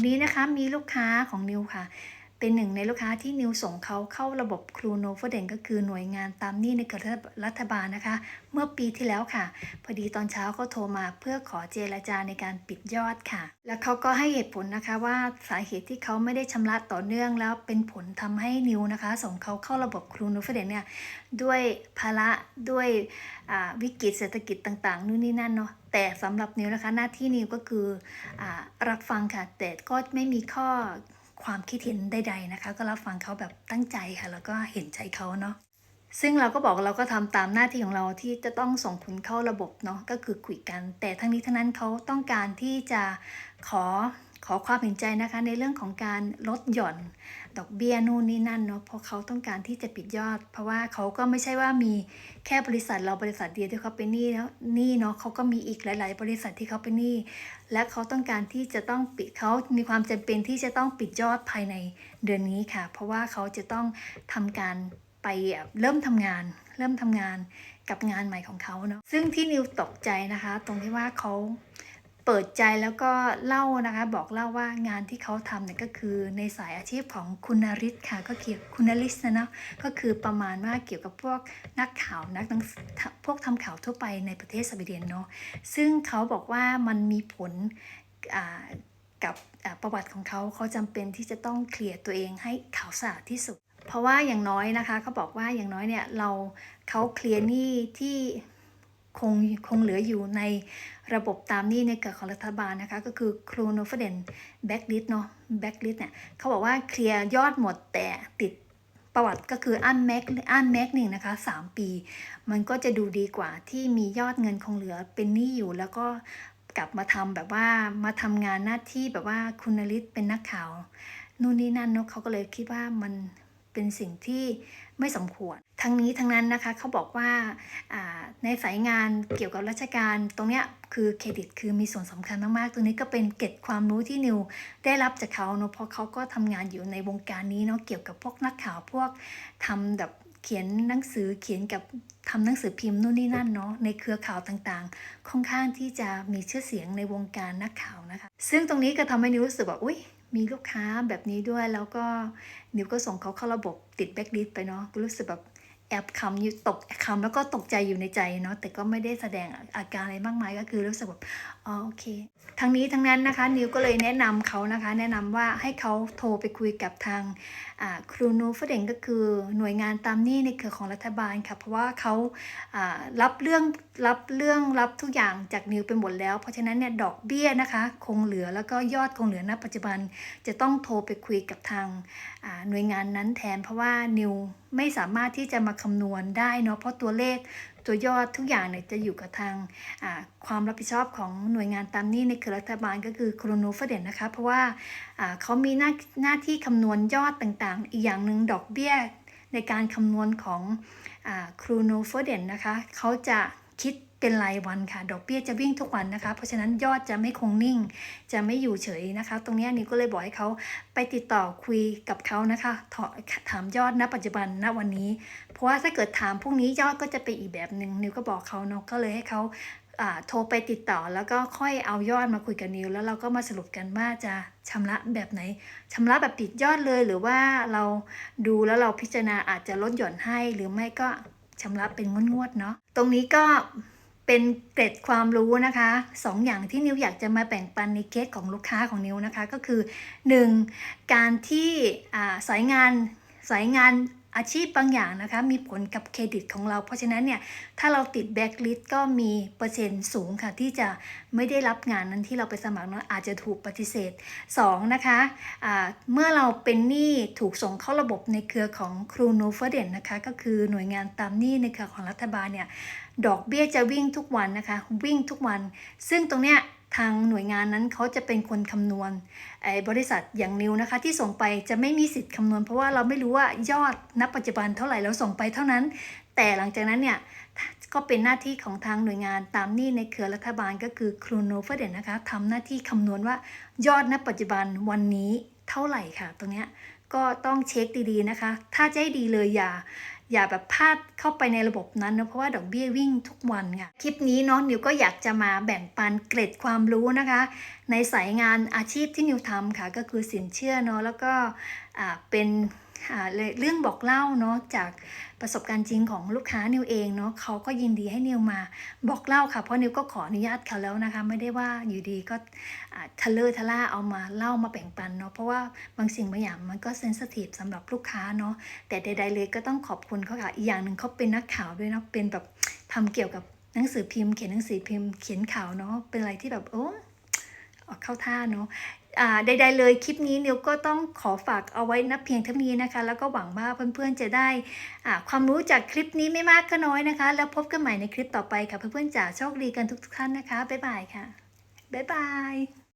วันนี้นะคะมีลูกค้าของนิวค่ะ เป็นหนึ่งในลูกค้าที่นิวส่งเขาเข้าระบบครูโนฟเดนก็คือหน่วยงานตามหนี้ในเครือรัฐบาลนะคะ เมื่อปีที่แล้วค่ะ พอดีตอนเช้าเขาโทรมาเพื่อขอเจรจาในการปิดยอดค่ะ แล้วเขาก็ให้เหตุผลนะคะว่าสาเหตุที่เขาไม่ได้ชำระต่อเนื่องแล้วเป็นผลทำให้นิวนะคะ ส่งเขาเข้าระบบครูโนฟเดนเนี่ยด้วยภาระด้วยอ่าวิกฤตเศรษฐกิจต่างๆนู่นนี่นั่นเนาะแต่สำหรับนิวนะคะหน้าที่นิวก็คืออารับฟังค่ะแต่ก็ไม่มีข้อ ความคิดเห็นใดๆนะคะ ก็รับฟังเขาแบบตั้งใจค่ะ แล้วก็เห็นใจเขาเนาะซึ่งเราก็บอกเราก็ทำตามหน้าที่ของเราที่จะต้องส่งผลเข้าระบบเนาะก็คือคุยกัน แต่ทั้งนี้ทั้งนั้นเขาต้องการที่จะขอ ขอความเห็นใจนะคะในเรื่องของการลดหย่อน ดอกเบี้ยนู่นนี่นั่นเนาะเพราะเขาต้องการที่จะปิดยอด เพราะว่าเขาก็ไม่ใช่ว่ามีแค่บริษัทเราบริษัทเดียวที่เขาเป็นหนี้แล้วหนี้เนาะเขาก็มีอีกหลาย ๆ บริษัทที่เขาเป็นหนี้และเขาต้องการที่จะต้องปิดเขามีความจำเป็นที่จะต้องปิดยอดภายในเดือนนี้ค่ะ เพราะว่าเขาจะต้องทำการไปเริ่มทำงาน เริ่มทำงานกับงานใหม่ของเขาเนาะซึ่งที่นิวตกใจนะคะ ตรงที่ว่าเขา เปิดใจแล้วก็เล่านะคะ บอกเล่าว่างานที่เขาทำเนี่ยก็คือในสายอาชีพของคุณนริศค่ะ ก็เกี่ยวคุณนริศนะเนาะก็คือประมาณว่าเกี่ยวกับพวกนักข่าวนักหนังพวกทำข่าวทั่วไปในประเทศสวีเดนเนาะซึ่งเขาบอกว่ามันมีผลกับประวัติของเขาเขาจำเป็นที่จะต้องเคลียร์ตัวเองให้ขาวสะอาดที่สุด เพราะว่าอย่างน้อยนะคะเขาบอกว่าอย่างน้อยเนี่ยเราเขาเคลียร์หนี้ที่ คงคงเหลืออยู่ในระบบตามนี้ในเกิดของรัฐบาลนะคะ ก็คือครูโนฟเดนแบ็กลิสเนาะแบ็กลิสเนี่ยเขาบอกว่าเคลียร์ยอดหมดแต่ติดประวัติก็คืออันแม็กอันแม็กหนึ่งนะคะ 3 ปี มันก็จะดูดีกว่าที่มียอดเงินคงเหลือเป็นหนี้อยู่แล้วก็กลับมาทำแบบว่ามาทำงานหน้าที่แบบว่าคุณนฤทธิ์เป็นนักข่าวนู่นนี่นั่นเนอะเขาก็เลยคิดว่ามันเป็นสิ่งที่ไม่สมควร ทั้งนี้ทั้งนั้นนะคะเขาบอกว่าในสายงานเกี่ยวกับราชการตรงเนี้ยคือเครดิตคือมีส่วนสำคัญมากๆ ตรงนี้ก็เป็นเก็ดความรู้ที่นิวได้รับจากเขาเนอะเพราะเขาก็ทำงานอยู่ในวงการนี้เนาะเกี่ยวกับพวกนักข่าวพวกทำแบบเขียนหนังสือเขียนกับทำหนังสือพิมพ์นู่นนี่นั่นเนาะในเครือข่าวต่างๆ ค่อนข้างที่จะมีชื่อเสียงในวงการนักข่าวนะคะ ซึ่งตรงนี้ก็ทำให้นิวรู้สึกว่าอุ้ยมีลูกค้าแบบนี้ด้วยแล้วก็นิวก็ส่งเขาเข้าระบบติดแบ็กลิสไปเนาะก็รู้สึกแบบ แอบคำอยู่ตกคำแล้วก็ตกใจอยู่ในใจเนาะแต่ก็ไม่ได้แสดงอาการอะไรมากมายก็คือรู้สึกแบบอ๋อโอเค ทั้งนี้ทั้งนั้นนะคะ นิวก็เลยแนะนำเขานะคะ แนะนำว่าให้เขาโทรไปคุยกับทางครูนูฟเดงก็คือหน่วยงานตามนี้ในเครือของรัฐบาลค่ะเพราะว่าเขารับเรื่องรับเรื่องรับทุกอย่างจากนิวไปหมดแล้ว เพราะฉะนั้นเนี่ยดอกเบี้ยนะคะคงเหลือแล้วก็ยอดคงเหลือณปัจจุบันจะต้องโทรไปคุยกับทางหน่วยงานนั้นแทน เพราะว่านิวไม่สามารถที่จะมาคำนวณได้เนาะเพราะตัวเลขตัวยอดทุกอย่างเนี่ยจะอยู่กับทางความรับผิดชอบของหน่วยงานตามนี้ในเครือรัฐบาลก็คือโครโนฟเดนนะคะ เพราะว่าอ่าเขามีหน้าหน้าที่คำนวณยอดต่างๆ อีกอย่างหนึ่งดอกเบี้ยในการคำนวณของครูโนฟเดนนะคะเขาจะคิด เป็นรายวันค่ะ ดอกเบี้ยจะวิ่งทุกวันนะคะ เพราะฉะนั้นยอดจะไม่คงนิ่ง จะไม่อยู่เฉยนะคะ ตรงนี้นิวก็เลยบอกให้เขาไปติดต่อคุยกับเขานะคะถาถามยอดณปัจจุบันณวันนี้ เพราะว่าถ้าเกิดถามพรุ่งนี้ยอดก็จะเป็นอีกแบบหนึ่งนิวก็บอกเขาเนาะก็เลยให้เขาอ่าโทรไปติดต่อแล้วก็ค่อยเอายอดมาคุยกับนิว แล้วเราก็มาสรุปกันว่าจะชำระแบบไหนชำระแบบปิดยอดเลยหรือว่าเราดูแล้วเราพิจารณาอาจจะลดหย่อนให้ หรือไม่ก็ชำระเป็นงวดๆเนาะตรงนี้ก็ เป็นเกร็ดความรู้นะคะสองอย่างที่นิวอยากจะมาแบ่งปันในเคสของลูกค้าของนิวนะคะ ก็คือ 1. การที่สายงานสายงาน อาชีพบางอย่างนะคะมีผลกับเครดิตของเรา เพราะฉะนั้นเนี่ยถ้าเราติดแบ็กลิสก็มีเปอร์เซ็นต์สูงค่ะที่จะไม่ได้รับงานนั้นที่เราไปสมัครเนาะอาจจะถูกปฏิเสธ 2. นะคะะเมื่อเราเป็นหนี้ถูกส่งเข้าระบบในเครือของครูนูเฟเดนนะคะก็คือหน่วยงานตามหนี้ในเครือของรัฐบาลเนี่ยดอกเบี้ยจะวิ่งทุกวันนะคะวิ่งทุกวัน ซึ่งตรงเนี้ย ทางหน่วยงานนั้นเขาจะเป็นคนคำนวณไอ้บริษัทอย่างนิวนะคะ ที่ส่งไปจะไม่มีสิทธิ์คำนวณ เพราะว่าเราไม่รู้ว่ายอดณปัจจุบันเท่าไหร่เราส่งไปเท่านั้น แต่หลังจากนั้นเนี่ยก็เป็นหน้าที่ของทางหน่วยงานตามนี้ในเครือรัฐบาลก็คือครูโนเฟเดนนะคะทำหน้าที่คำนวณว่ายอดณปัจจุบันวันนี้เท่าไหร่ค่ะ ตรงเนี้ยก็ต้องเช็คดีๆนะคะ ถ้าจะให้ดีเลยอย่า อย่าแบบพลาดเข้าไปในระบบนั้นนะเพราะว่าดอกเบี้ยวิ่งทุกวันค่ะคลิปนี้เนาะนิวก็อยากจะมาแบ่งปันเกร็ดความรู้นะคะ ในสายงานอาชีพที่นิวทำค่ะ ก็คือสินเชื่อเนาะแล้วก็อ่าเป็น อ่าเลยเรื่องบอกเล่าเนาะจากประสบการณ์จริงของลูกค้านิวเองเนาะเขาก็ยินดีให้นิวมาบอกเล่าค่ะ เพราะนิวก็ขออนุญาตเขาแล้วนะคะ ไม่ได้ว่าอยู่ดีก็ทะเลทะล่าเอามาเล่ามาแบ่งปันเนาะเพราะว่าบางสิ่งบางอย่างมันก็เซนสทีฟสำหรับลูกค้าเนาะแต่ใด ๆ เลยก็ต้องขอบคุณเขาค่ะอีกอย่างหนึ่งเขาเป็นนักข่าวด้วยนะเป็นแบบทำเกี่ยวกับหนังสือพิมพ์เขียนหนังสือพิมพ์เขียนข่าวเนาะเป็นอะไรที่แบบโอ้เข้าท่าเนาะ ใดๆเลยคลิปนี้นิวก็ต้องขอฝากเอาไว้นับเพียงเท่านี้นะคะ แล้วก็หวังว่าเพื่อนๆจะได้อ่าความรู้จากคลิปนี้ไม่มากก็น้อยนะคะ แล้วพบกันใหม่ในคลิปต่อไปค่ะเพื่อนๆจ๋าโชคดีกันทุกๆท่านนะคะบ๊ายบายค่ะบ๊ายบาย